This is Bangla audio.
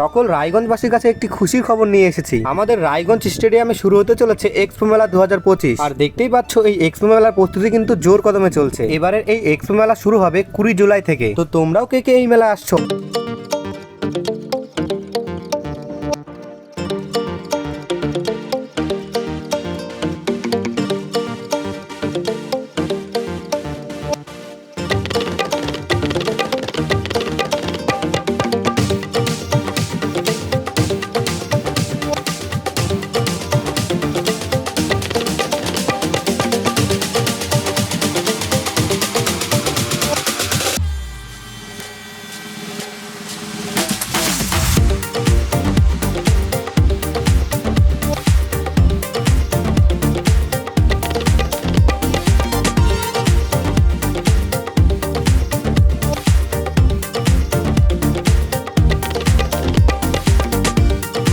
সকল রায়গঞ্জবাসীর কাছে একটি খুশির খবর নিয়ে এসেছি। আমাদের রায়গঞ্জ স্টেডিয়ামে শুরু হতে চলেছে এক্সপো মেলা দু হাজার পঁচিশ। আর দেখতেই পাচ্ছ, এই এক্সপো মেলার প্রস্তুতি কিন্তু জোর কদমে চলছে। এবারের এই এক্সপো মেলা শুরু হবে কুড়ি জুলাই থেকে। তো তোমরাও কে কে এই মেলা আসছো?